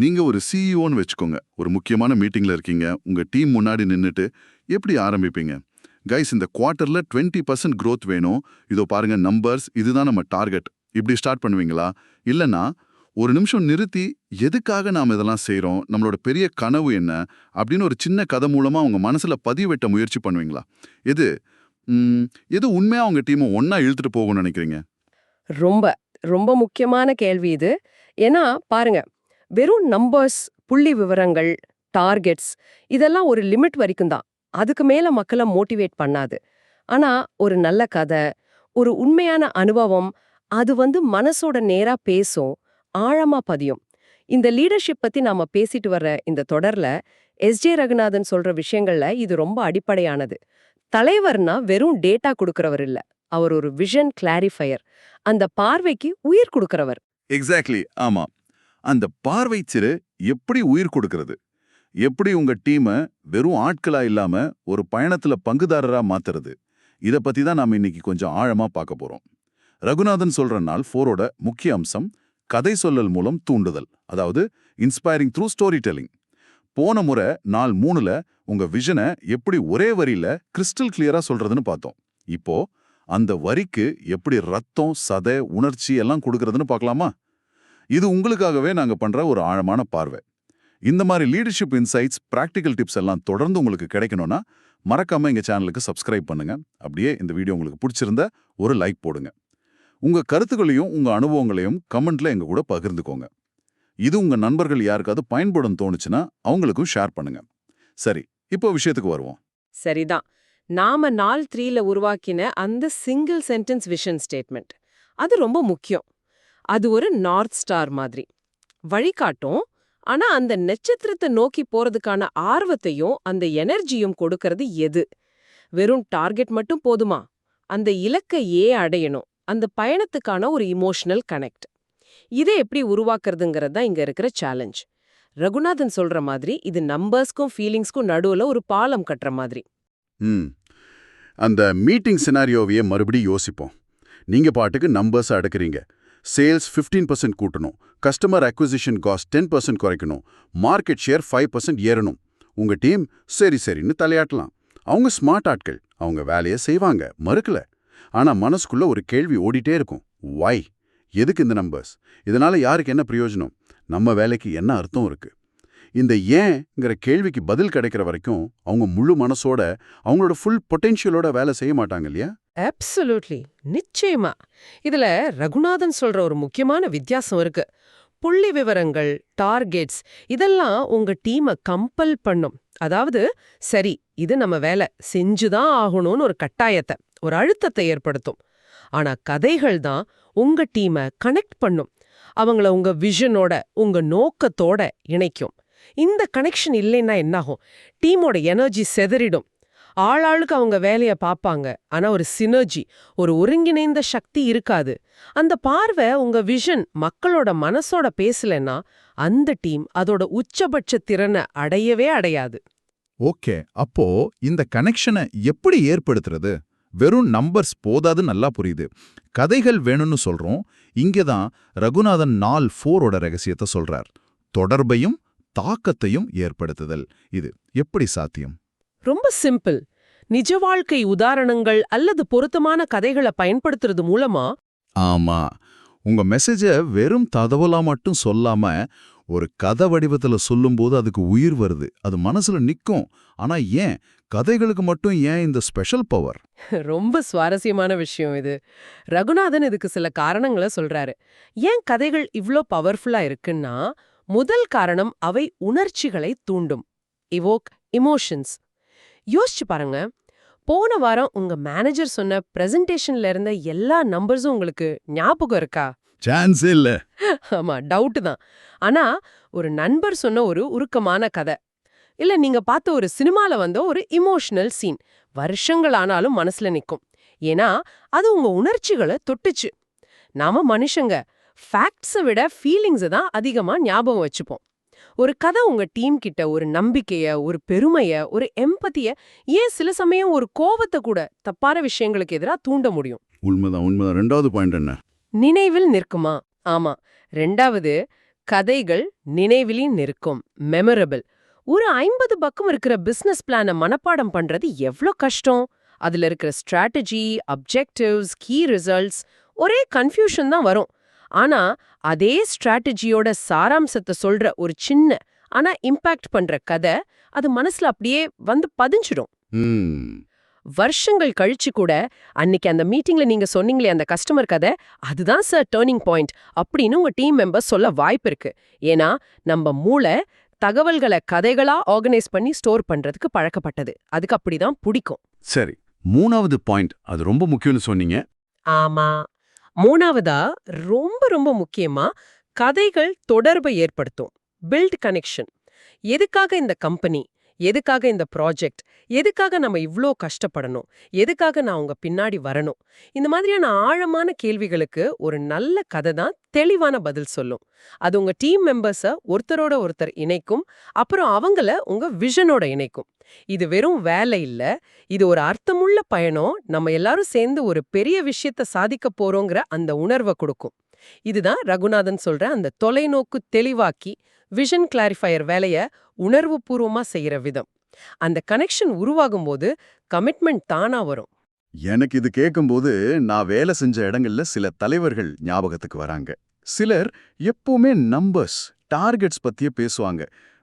நீங்க ஒரு சிஇஓன்னு வச்சுக்கோங்க. ஒரு முக்கியமான மீட்டிங்ல இருக்கீங்க. உங்க டீம் முன்னாடி நின்னுட்டு எப்படி ஆரம்பிப்பீங்க? கைஸ் இந்த குவார்ட்டர்ல டுவெண்ட்டி பர்சன்ட் க்ரோத் வேணும். இதோ பாருங்க நம்பர்ஸ் இதுதான் நம்ம டார்கெட் இப்படி ஸ்டார்ட் பண்ணுவீங்களா? இல்லனா ஒரு நிமிஷம் நிறுத்தி எதுக்காக நாம் இதெல்லாம் செய்கிறோம் நம்மளோட பெரிய கனவு என்ன? அப்படின்னு ஒரு சின்ன கதை மூலமா அவங்க மனசுல பதிவெட்ட முயற்சி பண்ணுவீங்களா? எது எது உண்மையா அவங்க டீமை ஒன்றா இழுத்துட்டு போகணும்னு நினைக்கிறீங்க? ரொம்ப ரொம்ப முக்கியமான கேள்வி இது. ஏன்னா பாருங்க வெறும் நம்பர்ஸ் புள்ளி விவரங்கள் டார்கெட்ஸ் இதெல்லாம் ஒரு லிமிட் வரைக்கும் தான். அதுக்கு மேல மக்களை மோட்டிவேட் பண்ணாது. ஆனா ஒரு நல்ல கதை ஒரு உண்மையான அனுபவம் அது வந்து மனசோட நேரா பேசும் ஆழமா பதியும். இந்த லீடர்ஷிப் பத்தி நாம பேசிட்டு வர்ற இந்த தொடர்ல எஸ்ஜே ரகுநாதன் சொல்ற விஷயங்கள்ல இது ரொம்ப அடிப்படையானது. தலைவர்னா வெறும் டேட்டா கொடுக்கறவர் இல்ல. அவர் ஒரு விஷன் கிளாரிஃபயர் அந்த பார்வைக்கு உயிர் கொடுக்கறவர். எக்ஸாக்ட்லி ஆமா. அந்த பார்வை சிறு எப்படி உயிர் கொடுக்கிறது? எப்படி உங்க டீமை வெறும் ஆட்களா இல்லாம ஒரு பயணத்துல பங்குதாரரா மாத்துறது? இத பத்தி தான் நாம இன்னைக்கு கொஞ்சம் ஆழமா பார்க்க போறோம். ரகுநாதன் சொல்ற நாள் ஃபோரோட முக்கிய அம்சம் கதை சொல்லல் மூலம் தூண்டுதல். அதாவது இன்ஸ்பைரிங் த்ரூ ஸ்டோரி டெல்லிங் போன முறை நாள் மூணுல உங்க விஷனை எப்படி ஒரே வரியில கிறிஸ்டல் கிளியரா சொல்றதுன்னு பார்த்தோம். இப்போ அந்த வரிக்கு எப்படி ரத்தம் சதை உணர்ச்சி எல்லாம் கொடுக்கறதுன்னு பார்க்கலாமா? இது உங்களுக்காகவே நாங்க பண்ற ஒரு ஆழமான பார்வை. இந்த மாதிரி லீடர்ஷிப் இன்சைட்ஸ் ப்ராக்டிக்கல் டிப்ஸ் எல்லாம் தொடர்ந்து உங்களுக்கு கிடைக்கணும்னா மறக்காம எங்க சேனலுக்கு சப்ஸ்கிரைப் பண்ணுங்க. அப்படியே இந்த வீடியோ உங்களுக்கு பிடிச்சிருந்தா ஒரு லைக் போடுங்க. உங்க கருத்துக்களையும் உங்க அனுபவங்களையும் கமெண்ட்ல எங்க கூட பகிர்ந்துக்கோங்க. இது உங்க நண்பர்கள் யாருக்காவது பயன்படும் தோணுச்சுன்னா அவங்களுக்கும் ஷேர் பண்ணுங்க. சரி இப்போ விஷயத்துக்கு வருவோம். சரிதான். நாம நாள் த்ரீல உருவாக்கின அந்த சிங்கிள் சென்டென்ஸ் விஷன் ஸ்டேட்மெண்ட் அது ரொம்ப முக்கியம். அது ஒரு நார்த் ஸ்டார் மாதிரி. வழிகாட்டும் ஆனா அந்த நட்சத்திரத்தை நோக்கி போறதுக்கான ஆர்வத்தையும் அந்த எனர்ஜியும் கொடுக்கறது எது? வெறும் டார்கெட் மட்டும் போதுமா? அந்த இலக்கை ஏ அடையணும். அந்த பயணத்துக்கான ஒரு இமோஷனல் கனெக்ட். இதை எப்படி உருவாக்குறதுங்கிறது தான் இங்க இருக்கிற சேலஞ்ச். ரகுநாதன் சொல்ற மாதிரி இது நம்பர்ஸ்க்கும் ஃபீலிங்ஸ்க்கும் நடுவுல ஒரு பாலம் கட்டுற மாதிரி. அந்த மீட்டிங் சினாரியோவையே மறுபடியும் யோசிப்போம். நீங்க பாட்டுக்கு நம்பர்ஸ் அடக்குறீங்க. சேல்ஸ் 15% பர்சன்ட் கூட்டணும். Customer acquisition cost ten percent குறைக்கணும். மார்க்கெட் ஷேர் ஃபைவ் பர்சன்ட் ஏறணும். உங்க டீம் சரி சரின்னு தலையாட்டலாம். அவங்க ஸ்மார்ட் ஆட்கள். அவங்க வேலையை செய்வாங்க. மறுக்கல. ஆனா மனசுக்குள்ள ஒரு கேள்வி ஓடிட்டே இருக்கும். வை எதுக்கு இந்த நம்பர்ஸ் இதனால யாருக்கு என்ன பிரயோஜனம்? நம்ம வேலைக்கு என்ன அர்த்தம் இருக்கு? இந்த ஏங்கிற கேள்விக்கு பதில் கிடைக்கிற வரைக்கும் அவங்க முழு மனசோட அவங்களோட ஃபுல் பொட்டென்ஷியலோட வேலை செய்ய மாட்டாங்க இல்லையா? அப்சல்யூட்லி நிச்சயமா. இதுல ரகுநாதன் சொல்ற ஒரு முக்கியமான வித்தியாசம் இருக்கு. புள்ளி விவரங்கள் டார்கெட்ஸ் இதெல்லாம் உங்க டீமை கம்பல் பண்ணும். அதாவது சரி இது நம்ம வேலை. செஞ்சுதான் ஆகணும்னு ஒரு கட்டாயத்தை ஒரு அழுத்தத்தை ஏற்படுத்தும். ஆனா கதைகள் தான் உங்க டீமை கனெக்ட் பண்ணும். அவங்கள உங்க விஷனோட உங்க நோக்கத்தோட இணைக்கும். இந்த கனெக்ஷன் இல்லைன்னா என்னாகும்? டீமோட எனர்ஜி செதறிடும். ஆளாளுக்கு அவங்க வேலைய பாப்பாங்க. ஆனா ஒரு சினர்ஜி ஒரு ஒருங்கிணைந்த சக்தி இருக்காது. அந்த பார்வை உங்க விஷன் மக்களோட மனசோட பேசலன்னா அந்த டீம் அதோட உச்சபட்ச திறனை அடையவே அடையாது. ஓகே. அப்போ இந்த கனெக்ஷனை எப்படி ஏற்படுத்துறது? வெறும் நம்பர்ஸ் போதாது நல்லா புரியுது. கதைகள் வேணும்னு சொல்றோம். இங்கே தான் ரகுநாதன் நாள் ஃபோரோட ரகசியத்தை சொல்றார். தொடர்பையும் தாக்கத்தையும் ஏற்படுத்துதல். இது எப்படி சாத்தியம்? ரொம்ப சிம்பிள். நிஜ வாழ்க்கை உதாரணங்கள் அல்லது பொருத்தமான கதைகளை பயன்படுத்துறது மூலமா ஆமா. உங்க மெசேஜை வெறும் தகவலா மட்டும் சொல்லாம ஒரு கதை வடிவத்துல சொல்லும்போது அதுக்கு உயிர் வருது. அது மனசுல நிக்கும். ஆனா ஏன்? கதைகளுக்கு மட்டும் ஏன் இந்த ஸ்பெஷல் பவர் ரொம்ப சுவாரஸ்யமான விஷயம் இது. ரகுநாதன் இதுக்கு சில காரணங்களை சொல்றாரு. ஏன் கதைகள் இவ்ளோ பவர்ஃபுல்லா இருக்குன்னா முதல் காரணம் அவை உணர்ச்சிகளை தூண்டும். இவோக் இமோஷன்ஸ் யோசிச்சு பாருங்க. போன வாரம் உங்க மேனேஜர் சொன்ன பிரசன்டேஷன்ல இருந்த எல்லா நம்பர்ஸும் உங்களுக்கு ஞாபகம் இருக்கா? சான்ஸே இல்ல. ஆமா டவுட் தான். ஆனா ஒரு நண்பர் சொன்ன ஒரு உருக்கமான கதை. இல்ல நீங்க பார்த்த ஒரு சினிமால வந்த ஒரு இமோஷனல் சீன் வருஷங்கள் ஆனாலும் மனசுல நிக்கும். ஏன்னா அது உங்க உணர்ச்சிகளை தொட்டுச்சு. நாம மனுஷங்க ஃபேக்ட்ஸை விட ஃபீலிங்ஸை தான் அதிகமா ஞாபகம் வச்சுப்போம். ஒரு கதை உங்க டீம் கிட்ட ஒரு நம்பிக்கைய ஒரு பெருமைய ஒரு எம்பத்திய ஏன் சில சமயம் ஒரு கோவத்தை கூட தப்பான விஷயங்களுக்கு எதிரா தூண்ட முடியும்? உண்மைதான் உண்மைதான். ரெண்டாவது பாயிண்ட் என்ன? நினைவில் நிற்குமா? ஆமா. ரெண்டாவது கதைகள் நினைவிலின் நிற்கும். மெமரபிள் ஒரு ஐம்பது பக்கம் இருக்கிற பிசினஸ் பிளானை மனப்பாடம் பண்றது எவ்ளோ கஷ்டம்? அதுல இருக்கிற ஸ்ட்ராட்டஜி அப்ஜெக்டிவ்ஸ் கீ ரிசல்ட்ஸ் ஒரே கன்ஃபியூஷன் தான் வரும். ஆனா அதே ஸ்ட்ராட்டஜியோட சாராம்சத்தை சொல்ற ஒரு சின்ன ஆனா இம்பாக்ட் பண்ற கதை அது மனசுல அப்படியே வந்து பதிஞ்சிடும். வருஷங்கள் கழிச்சு கூட அன்னைக்கு அந்த மீட்டிங்ல நீங்க சொன்னீங்களே அந்த கஸ்டமர் கதை அதுதான் சார் டேர்னிங் பாயிண்ட் அப்படின்னு உங்க டீம் மெம்பர்ஸ் சொல்ல வாய்ப்பு இருக்கு. ஏன்னா நம்ம மூளை தகவல்களை கதைகளா ஆர்கனைஸ் பண்ணி ஸ்டோர் பண்றதுக்கு பழக்கப்பட்டது. அதுக்கு அப்படிதான் பிடிக்கும். சரி மூணாவது பாயிண்ட் அது ரொம்ப முக்கியம்னு சொன்னீங்க. ஆமா. மூணாவதா ரொம்ப ரொம்ப முக்கியமா கதைகள் தொடர்பை ஏற்படுத்தும். பில்ட் கனெக்ஷன் எதுக்காக இந்த கம்பெனி எதுக்காக இந்த ப்ராஜெக்ட்? எதுக்காக நம்ம இவ்ளோ கஷ்டப்படணும்? எதுக்காக நான் உங்க பின்னாடி வரணும்? இந்த மாதிரியான ஆழமான கேள்விகளுக்கு ஒரு நல்ல கதை தான் தெளிவான பதில் சொல்லும். அது உங்க டீம் மெம்பர்ஸ ஒருத்தரோட ஒருத்தர் இணைக்கும் அப்புறம் அவங்கள உங்க விஷனோட இணைக்கும். இது வெறும் வேலை இல்ல. இது ஒரு அர்த்தமுள்ள பயணம். நம்ம எல்லாரும் சேர்ந்து ஒரு பெரிய விஷயத்த சாதிக்க போறோங்கிற அந்த உணர்வை கொடுக்கும். இதுதான் ரகுநாதன் சொல்ற அந்த தொலைநோக்கு தெளிவாக்கி விஷன் கிளாரிஃபையர் வேலையை உணர்வுபூர்வமா செய்யற விதம். அந்த கனெக்ஷன் உருவாகும் போது கமிட்மெண்ட் தானா வரும். எனக்கு இது கேட்கும்போது நான் வேலை செஞ்ச இடங்கள்ல சில தலைவர்கள் ஞாபகத்துக்கு வராங்க. சிலர் எப்பவுமே நம்பர்ஸ் டார்கெட்ஸ் பத்தியே பேசுவாங்க.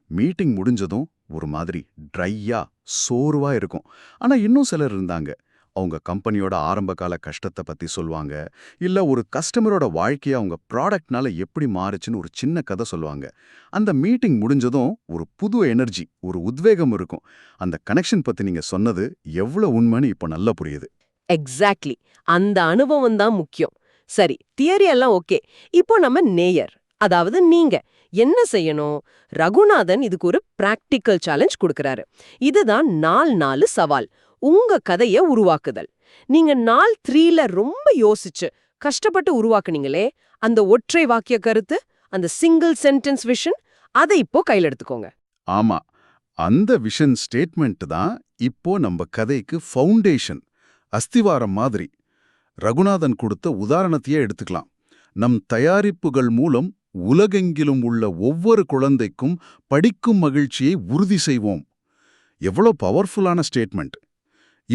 மீட்டிங் முடிஞ்சதும் ஒரு மாதிரி ட்ரையா சோர்வா இருக்கும். ஆனா இன்னும் சிலர் இருந்தாங்க. அவங்க கம்பெனியோட ஆரம்பகால கஷ்டத்தை பத்தி சொல்லுவாங்க. இல்ல ஒரு கஸ்டமரோட வாழ்க்கைய அவங்க ப்ராடக்ட்னால எப்படி மாறுச்சுன்னு ஒரு சின்ன கதை சொல்லுவாங்க. அந்த மீட்டிங் முடிஞ்சதும் ஒரு புது எனர்ஜி ஒரு உத்வேகம் இருக்கும். அந்த கனெக்ஷன் பத்தி நீங்க சொன்னது எவ்வளவு உண்மைன்னு இப்போ நல்லா புரியுது. எக்ஸாக்ட்லி. அந்த அனுபவம் தான் முக்கியம். சரி தியரி எல்லாம் ஓகே. இப்போ நம்ம நேயர் அதாவது நீங்க. என்ன செய்யணும்? ரகுநாதன் இதுக்கு ஒரு பிராக்டிக்கல் சேலஞ்ச் கொடுக்கறாரு. இதுதான் நாலு நாலு சவால். உங்க கதைய உருவாக்குதல். நீங்க நாள் த்ரீல ரொம்ப யோசிச்சு கஷ்டப்பட்டு உருவாக்குனீங்களே அந்த ஒற்றை வாக்கிய கருத்து அந்த சிங்கிள் சென்டென்ஸ் விஷன் அதை இப்போ கையில எடுத்துக்கோங்க. ஆமா. அந்த விஷன் ஸ்டேட்மெண்ட் தான் இப்போ நம்ம கதைக்கு ஃபவுண்டேஷன் அஸ்திவாரம் மாதிரி. ரகுநாதன் கொடுத்த உதாரணத்தையே எடுத்துக்கலாம். நம் தயாரிப்புகள் மூலம் உலகெங்கிலும் உள்ள ஒவ்வொரு குழந்தைக்கும் படிக்கும் மகிழ்ச்சியை உறுதி செய்வோம். எவ்வளோ பவர்ஃபுல்லான ஸ்டேட்மெண்ட்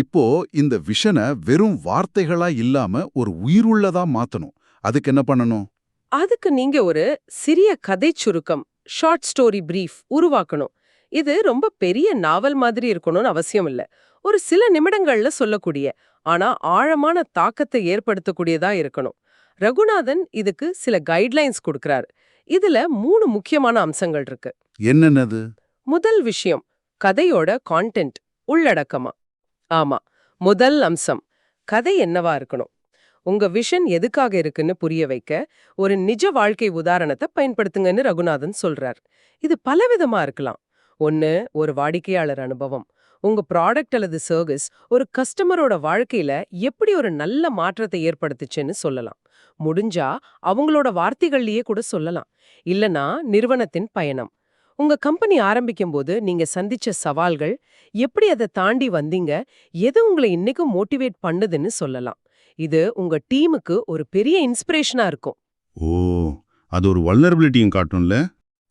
இப்போ இந்த விஷனை வெறும் வார்த்தைகளா இல்லாம ஒரு உயிருள்ளதா மாத்தணும். அதுக்கு என்ன பண்ணணும்? அதுக்கு நீங்க ஒரு சிறிய கதை சுருக்கம் ஷார்ட் ஸ்டோரி பிரீஃப் உருவாக்கணும். இது ரொம்ப பெரிய நாவல் மாதிரி இருக்கணும்னு அவசியம் இல்ல. ஒரு சில நிமிடங்கள்ல சொல்லக்கூடிய ஆனா ஆழமான தாக்கத்தை ஏற்படுத்தக்கூடியதா இருக்கணும். ரகுநாதன் இதுக்கு சில கைட்லைன்ஸ் கொடுக்கறாரு. இதுல மூணு முக்கியமான அம்சங்கள் இருக்கு. என்னென்னது? முதல் விஷயம் கதையோட கான்டென்ட் உள்ளடக்கமா. ஆமா. முதல் அம்சம். கதை என்னவா இருக்கணும்? உங்க விஷன் எதுக்காக இருக்குன்னு புரிய வைக்க ஒரு நிஜ வாழ்க்கை உதாரணத்தை பயன்படுத்துங்கன்னு ரகுநாதன் சொல்றார். இது பலவிதமா இருக்கலாம். ஒன்னு ஒரு வாடிக்கையாளர் அனுபவம். உங்க ப்ராடக்ட் அல்லது சர்வீஸ் ஒரு கஸ்டமரோட வாழ்க்கையில எப்படி ஒரு நல்ல மாற்றத்தை ஏற்படுத்துச்சுன்னு சொல்லலாம். முடிஞ்சா அவங்களோட வார்த்தைகள்லயே கூட சொல்லலாம். இல்லனா நிறுவனத்தின் பயணம். உங்க கம்பெனி ஆரம்பிக்கும் போது நீங்க சந்திச்ச சவால்கள் எப்படி அதை தாண்டி வந்தீங்க? எது உங்களை இன்னைக்கும் மோட்டிவேட் பண்ணுதுன்னு சொல்லலாம். இது உங்க டீமுக்கு ஒரு பெரிய இன்ஸ்பிரேஷனா இருக்கும். ஓ அது ஒரு வல்னரபிலிட்டியும் காட்டும்ல?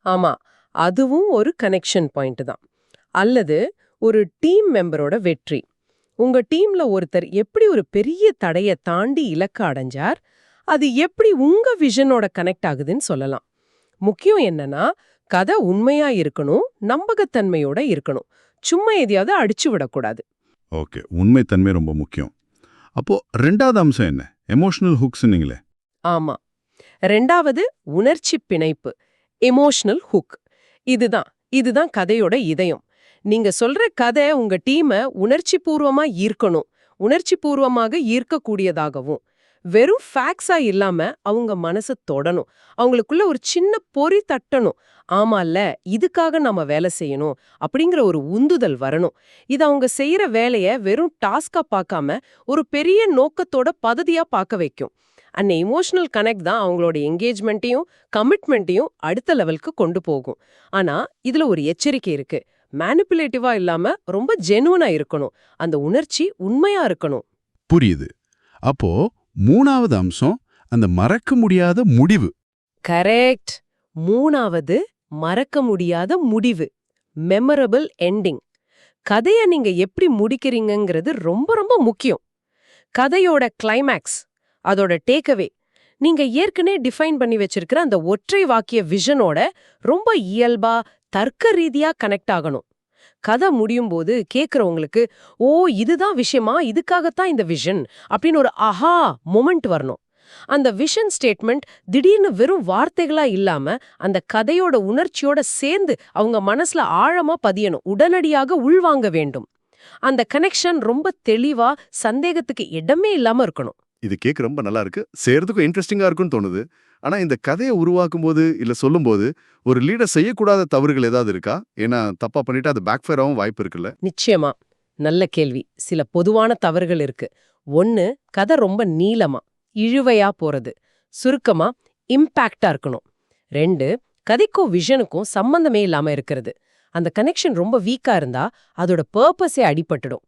ஆமா அதுவும் ஒரு கனெக்ஷன் பாயிண்ட் தான். அல்லது ஒரு டீம் மெம்பரோட வெற்றி. உங்க டீம்ல ஒருத்தர் எப்படி ஒரு பெரிய தடைய தாண்டி இலக்க அடைஞ்சார்? அது எப்படி உங்க விஷனோட கனெக்ட் ஆகுதுன்னு சொல்லலாம். முக்கியம் என்னன்னா கதை உண்மையா இருக்கணும் நம்பகத்தன்மையோட இருக்கணும். சும்மா எதையாவது அடிச்சு விடக்கூடாது. ஓகே உண்மைத்தன்மை ரொம்ப முக்கியம். அப்போ ரெண்டாவது அம்சம் என்ன? எமோஷனல் ஹுக்ஸ்னீங்களே ஆமா. ரெண்டாவது உணர்ச்சி பிணைப்பு. எமோஷனல் ஹுக் இதுதான் இதுதான் கதையோட இதயம். நீங்க சொல்ற கதை உங்க டீமை உணர்ச்சி பூர்வமா ஈர்க்கணும். உணர்ச்சி பூர்வமாக ஈர்க்கக்கூடியதாகவும். வெறும் ஃபேக்ஸா இல்லாம அவங்க மனசை தொடணும். அவங்களுக்குள்ள ஒரு சின்ன பொறி தட்டணும். ஆமால்ல இதுக்காக நாம வேலை செய்யணும் அப்படிங்கிற ஒரு உந்துதல் வரணும். இது அவங்க செய்யற வேலைய வெறும் டாஸ்கா பார்க்காம ஒரு பெரிய நோக்கத்தோட பததியா பார்க்க வைக்கும். அந்த இமோஷனல் கனெக்ட் தான் அவங்களோட என்கேஜ்மெண்ட்டையும் கமிட்மெண்ட்டையும் அடுத்த லெவலுக்கு கொண்டு போகும். ஆனா இதுல ஒரு எச்சரிக்கை இருக்கு. மேனிப்புலேட்டிவா இல்லாம ரொம்ப ஜெனுவனா இருக்கணும். அந்த உணர்ச்சி உண்மையா இருக்கணும். புரியுது. அப்போ மூணாவது அம்சம் அந்த மறக்க முடியாத முடிவு. கரெக்ட் மூணாவது மறக்க முடியாத முடிவு. மெமரபிள் எண்டிங் கதைய நீங்க எப்படி முடிக்கிறீங்கிறது ரொம்ப ரொம்ப முக்கியம். கதையோட கிளைமேக்ஸ் அதோட டேக்அவே நீங்க ஏற்கனவே டிஃபைன் பண்ணி வச்சிருக்கிற அந்த ஒற்றை வாக்கிய விஷனோட ரொம்ப இயல்பா தர்க்க ரீதியா கனெக்ட் ஆகணும். கதை முடியும் போது கேட்குறவங்களுக்கு ஓ இதுதான் விஷயமா? இதுக்காகத்தான் இந்த விஷன் அப்படின்னு ஒரு அஹா மொமெண்ட் வரணும். அந்த விஷன் ஸ்டேட்மெண்ட் திடீர்னு வெறும் வார்த்தைகளா இல்லாம அந்த கதையோட உணர்ச்சியோட சேர்ந்து அவங்க மனசுல ஆழமா பதியணும். உடனடியாக உள்வாங்க வேண்டும். அந்த கனெக்ஷன் ரொம்ப தெளிவா சந்தேகத்துக்கு இடமே இல்லாம இருக்கணும். இது கேட்க ரொம்ப நல்லா இருக்கு செய்யறதுக்கும் இன்ட்ரெஸ்டிங்கா இருக்கும்னு தோணுது. ஆனா இந்த கதையை உருவாக்கும் போது இல்ல சொல்லும்போது ஒரு லீடர் செய்யக்கூடாத தவறுகள் ஏதாவது இருக்கா? ஏன்னா தப்பா பண்ணிட்டு அது பேக்ஃபேர் ஆகும் வாய்ப்பு இருக்குல்ல. நிச்சயமா. நல்ல கேள்வி. சில பொதுவான தவறுகள் இருக்கு. ஒன்னு கதை ரொம்ப நீளமா இழுவையா போறது. சுருக்கமா இம்பாக்டா இருக்கணும். ரெண்டு கதைக்கும் விஷனுக்கும் சம்பந்தமே இல்லாம இருக்கிறது. அந்த கனெக்ஷன் ரொம்ப வீக்கா இருந்தா அதோட பர்பஸே அடிபட்டுடும்.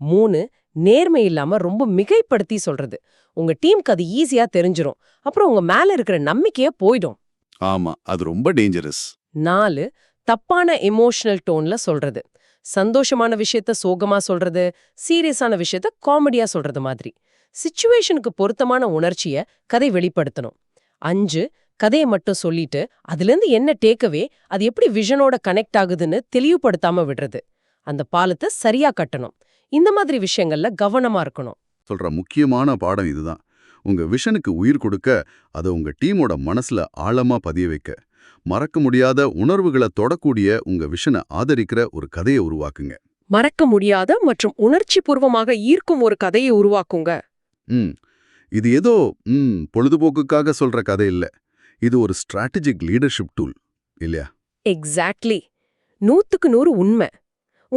மூணு நேர்மை இல்லாம ரொம்ப மிகைப்படுத்தி சொல்றது. உங்க டீமுக்கு அது ஈஸியா தெரிஞ்சிரும். அப்புறம் உங்க மேல இருக்கிற நம்பிக்கையே போயிடும். ஆமா அது ரொம்ப டேஞ்சரஸ் நாலு தப்பான எமோஷனல் டோன்ல சொல்றது. சந்தோஷமான விஷயத்த சோகமா சொல்றது சீரியஸான விஷயத்த காமெடியா சொல்றது மாதிரி. சிச்சுவேஷனுக்கு பொருத்தமான உணர்ச்சிய கதை வெளிப்படுத்தணும். அஞ்சு கதையை மட்டும் சொல்லிட்டு அதிலிருந்து என்ன டேக்கவே அது எப்படி விஷனோட கனெக்ட் ஆகுதுன்னு தெளிவுபடுத்தாம விடுறது. அந்த பாலத்தை சரியா கட்டணும். இந்த மாதிரி விஷயங்கள்ல கவனமா இருக்கணும். சொல்ற முக்கியமான பாடம் இதுதான். உங்க விஷனுக்கு உயிர் கொடுக்க அதை உங்க டீமோட மனசுல ஆழமா பதிய வைக்க. மறக்க முடியாத உணர்வுகளை தொடக்கூடிய உங்க விஷனை ஆதரிக்கிற ஒரு கதையை உருவாக்குங்க. மறக்க முடியாத மற்றும் உணர்ச்சி பூர்வமாக ஈர்க்கும் ஒரு கதையை உருவாக்குங்க. ம். இது ஏதோ ம் பொழுதுபோக்குக்காக சொல்ற கதை இல்ல. இது ஒரு ஸ்ட்ராட்டஜிக் லீடர்ஷிப் டூல் இல்லையா? எக்ஸாக்ட்லி நூத்துக்கு நூறு உண்மை.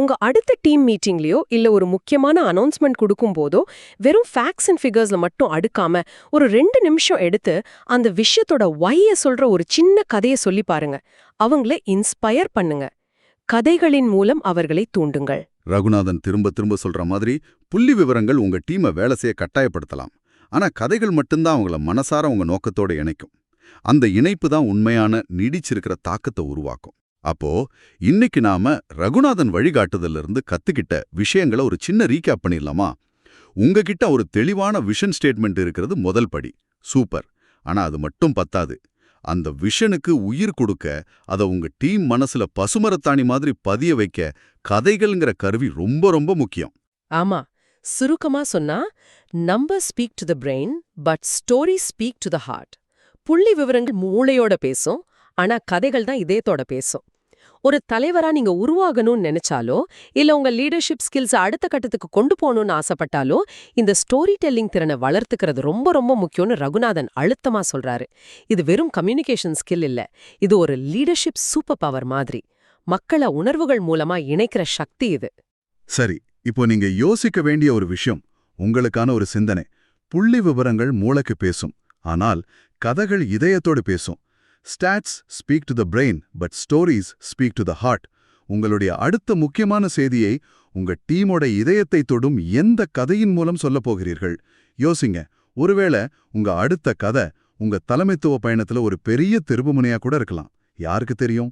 உங்க அடுத்த டீம் மீட்டிங்லயோ இல்ல ஒரு முக்கியமான அனௌன்ஸ்மெண்ட் கொடுக்கும் போதோ வெறும் ஃபேக்ட்ஸ் அண்ட் ஃபிகர்ஸ்ல மட்டும் அடுக்காம ஒரு ரெண்டு நிமிஷம் எடுத்து அந்த விஷயத்தோட ஒய்ய சொல்ற ஒரு சின்ன கதையை சொல்லி பாருங்க. அவங்கள இன்ஸ்பயர் பண்ணுங்க. கதைகளின் மூலம் அவர்களை தூண்டுங்கள். ரகுநாதன் திரும்ப திரும்ப சொல்ற மாதிரி புள்ளி விவரங்கள் உங்க டீமை வேலை செய்ய கட்டாயப்படுத்தலாம். ஆனா கதைகள் மட்டும்தான் அவங்கள மனசார உங்க நோக்கத்தோட இணைக்கும். அந்த இணைப்பு தான் உண்மையான நீடிச்சிருக்கிற தாக்கத்தை உருவாக்கும். அப்போ இன்னைக்கு நாம ரகுநாதன் வழிகாட்டுதலிருந்து கத்துக்கிட்ட விஷயங்களை ஒரு சின்ன ரீகேப் பண்ணிடலாமா? உங்ககிட்ட ஒரு தெளிவான விஷன் ஸ்டேட்மெண்ட் இருக்கிறது முதல் படி. சூப்பர். ஆனா அது மட்டும் பத்தாது. அந்த விஷனுக்கு உயிர் கொடுக்க அதை உங்க டீம் மனசுல பசுமரத்தாணி மாதிரி பதிய வைக்க கதைகள்ங்கிற கருவி ரொம்ப ரொம்ப முக்கியம். ஆமா. சுருக்கமா சொன்னா number speak to the brain but story speak to the heart புள்ளி விவரங்கள் மூளையோட பேசும் ஆனா கதைகள் தான் இதயத்தோட பேசும். ஒரு தலைவரா நீங்க உருவாகணும்னு நினைச்சாலோ இல்ல உங்க லீடர்ஷிப் ஸ்கில்ஸ் அடுத்த கட்டத்துக்கு கொண்டு போகணும்னு ஆசைப்பட்டாலோ இந்த ஸ்டோரி டெல்லிங் திறனை வளர்த்துக்கிறது ரொம்ப ரொம்ப முக்கியம்னு ரகுநாதன் அழுத்தமா சொல்றாரு. இது வெறும் கம்யூனிகேஷன் ஸ்கில் இல்ல. இது ஒரு லீடர்ஷிப் சூப்பர் பவர் மாதிரி. மக்களை உணர்வுகள் மூலமா இணைக்கிற சக்தி இது. சரி இப்போ நீங்க யோசிக்க வேண்டிய ஒரு விஷயம் உங்களுக்கான ஒரு சிந்தனை. புள்ளி விவரங்கள் மூளைக்கு பேசும். ஆனால் கதைகள் இதயத்தோடு பேசும். Stats speak to the brain but stories speak to the heart உங்களுடைய அடுத்த முக்கியமான செய்தியை உங்க டீமோட இதயத்தை தொடும் எந்த கதையின் மூலம் சொல்லப் போகிறீர்கள்? யோசிங்க. ஒருவேளை உங்க அடுத்த கதை உங்க தலைமைத்துவ பயணத்துல ஒரு பெரிய திருப்புமுனையா கூட இருக்கலாம். யாருக்கு தெரியும்?